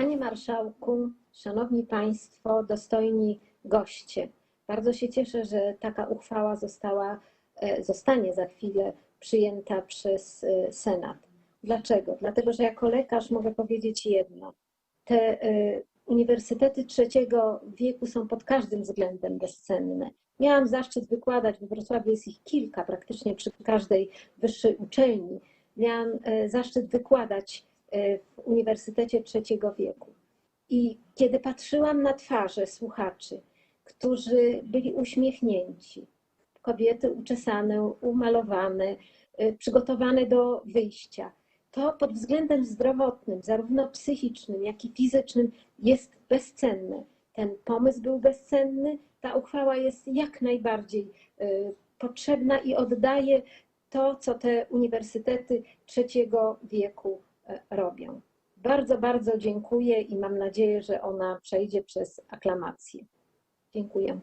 Panie Marszałku, Szanowni Państwo, dostojni goście. Bardzo się cieszę, że taka uchwała została, e, zostanie za chwilę przyjęta przez e, Senat. Dlaczego? Dlatego, że jako lekarz mogę powiedzieć jedno. Te e, uniwersytety trzeciego wieku są pod każdym względem bezcenne. Miałam zaszczyt wykładać, w Wrocławiu jest ich kilka, praktycznie przy każdej wyższej uczelni. Miałam zaszczyt wykładać w Uniwersytecie Trzeciego Wieku. I kiedy patrzyłam na twarze słuchaczy, którzy byli uśmiechnięci, kobiety uczesane, umalowane, e, przygotowane do wyjścia, to pod względem zdrowotnym, zarówno psychicznym, jak i fizycznym, jest bezcenne. Ten pomysł był bezcenny, ta uchwała jest jak najbardziej y, potrzebna i oddaje to, co te uniwersytety trzeciego wieku y, robią. Bardzo, bardzo dziękuję i mam nadzieję, że ona przejdzie przez aklamację. Dziękuję.